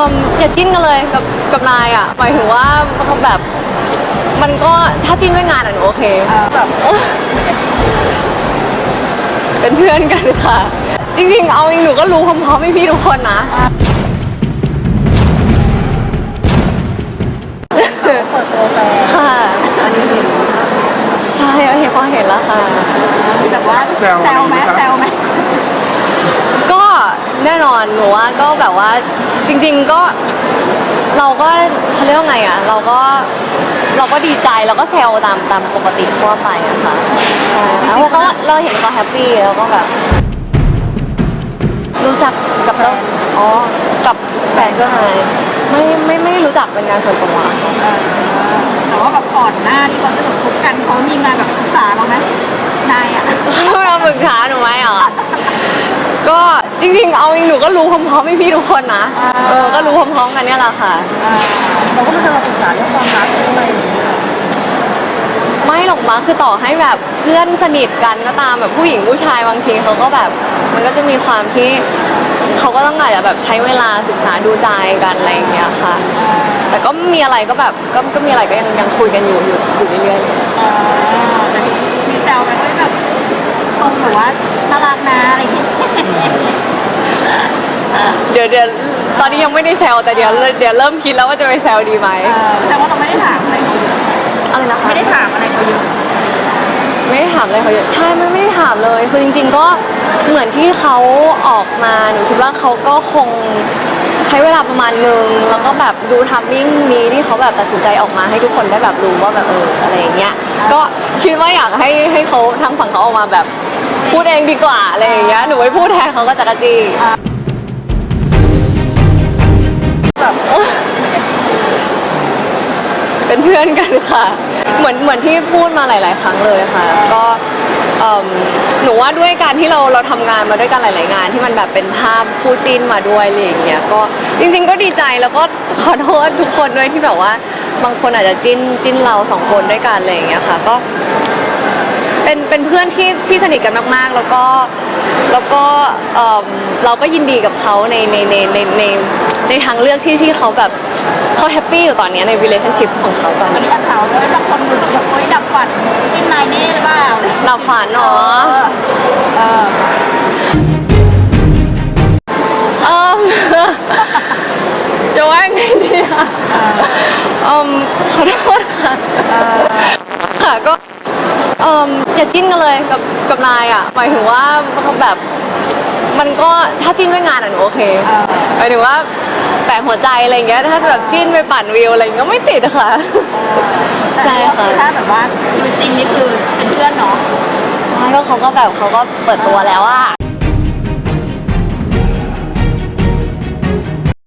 อมอย่าจิ้นกันเลยกับกับนายอะหมายถึงว่าแบบ มันก็ถ้าจิ้นด้วยงานอะหนูโอเคแบบเออเป็นเพื่อนกันค่ะ จริงๆ เอาจริงหนูก็รู้พร้อมๆพี่ๆทุกคนนะเปิดตัวแฟนค่ะอันนี้เห็นใช่โอเคพอเห็นแล้วค่ะแบบว่าแซวไหมแซวไหมก็ แน่นอนหนูว่าก็แบบว่าจริง ๆก็เราก็เขาเรียกว่าไงอะ เราก็เราก็ดีใจเราก็แซวตามตามปกติทั่วไปอะค่ะใช่แล้วก็เราเห็นเขาแฮปปี้แล้วก็แบบ รู้จักกับเราอ๋อกับแฟนเจ้านายไม่ไม่ไม่ได้รู้จักเป็นงานส่วนตัวเออแต่ว่าแบบก่อนหน้าที่เขาจะคบกันเขามีมาแบบปรึกษาเราไหมนายอะเราปรึกษาหนูไหมอะ ก็จริงๆ เอาจริงหนูก็รู้พร้อมๆพี่ๆทุกคนนะเออก็รู้พร้อมๆกันเนี่ยแหละค่ะ เราก็ไม่เคยมาปรึกษาเรื่องความรักเรื่องอะไรอย่างเงี้ยไม่หรอกมาคือต่อให้แบบเพื่อนสนิทกันก็ตามแบบผู้หญิงผู้ชายบางทีเขาก็แบบ มันก็จะมีความที่เขาก็ต้องอาจจะแบบใช้เวลาศึกษาดูใจกันอะไรอย่างเงี้ยค่ะ แต่ก็มีอะไรก็แบบก็ก็มีอะไรก็ยังยังคุยกันอยู่อยู่อยู่เรื่อยเออแต่มีแซวไหมว่าแบบ ตรงหรือว่าน่ารักนะอะไรอย่างเงี้ยๆเดี๋ยวเดี๋ยวตอนนี้ยังไม่ได้แซวแต่เดี๋ยวเดี๋ยวเริ่มคิดแล้วว่าจะไปแซวดีไหมเออแต่ว่าเราไม่ได้ถามอะไรเขาเยอะอะไรนะคะไม่ได้ถามอะไรเขาเยอะไม่ได้ถามอะไรเขาเยอะใช่ไม่ไม่ได้ถามเลยคือจริง ๆ ก็เหมือนที่เขาออกมาหนูคิดว่าเขาก็คงใช้เวลาประมาณนึงแล้วก็แบบดูทัมมิ่งนี้ที่เขาแบบตัดสินใจออกมาให้ทุกคนได้แบบรู้ว่าแบบเอออะไรอย่างเงี้ยก็คิดว่าอยากให้ให้เขาทางฝั่งเขาออกมาแบบ พูดเองดีกว่าอะไรอย่างเงี้ยหนูไม่พูดแทนเขาก็จะกระจี้แบบเป็นเพื่อนกันค่ะ เหมือนเหมือนที่พูดมาหลาย ๆ ครั้งเลยค่ะ ก็หนูว่าด้วยการที่เราเราทำงานมาด้วยกันหลาย ๆ งานที่มันแบบเป็นภาพคู่จิ้นมาด้วยอะไรอย่างเงี้ยก็จริง ๆ ก็ดีใจแล้วก็ขอโทษทุกคนด้วยที่แบบว่า บางคนอาจจะจิ้นจิ้นเราสองคนด้วยกันอะไรอย่างเงี้ยค่ะ ก็ เป็นเป็นเพื่อนที่ที่สนิทกันมากๆ แล้วก็แล้วก็เอิ่มเราก็ยินดีกับเขาในในในในในในทางเลือกที่ที่เขาแบบเขาแฮปปี้อยู่ตอนเนี้ยใน relationship ของเขาตอนมันนี้จะถามว่าบางคนรู้สึกแบบเฮ้ยดับฝันกินนายนี่หรือเปล่าเราฝันเนาะเออเออจะว่าไงดีอะเอมขอโทษค่ะ เออ ค่ะก็เอมอย่าจิ้นกันเลยกับกับนายอะหมายถึงว่าแบบมันก็ถ้าจิ้นด้วยงานอะหนูโอเคหมายถึงว่าแปะหัวใจอะไรอย่างเงี้ยถ้าแบบจิ้นไปปั่นวิวอะไรอย่างเงี้ยก็ไม่ติดอะค่ะแต่ว่าคือถ้าแบบว่าชีวิตจริงนี่คือเป็นเพื่อนเนาะใช่ก็เขาก็แบบเขาก็เปิดตัวแล้วอะ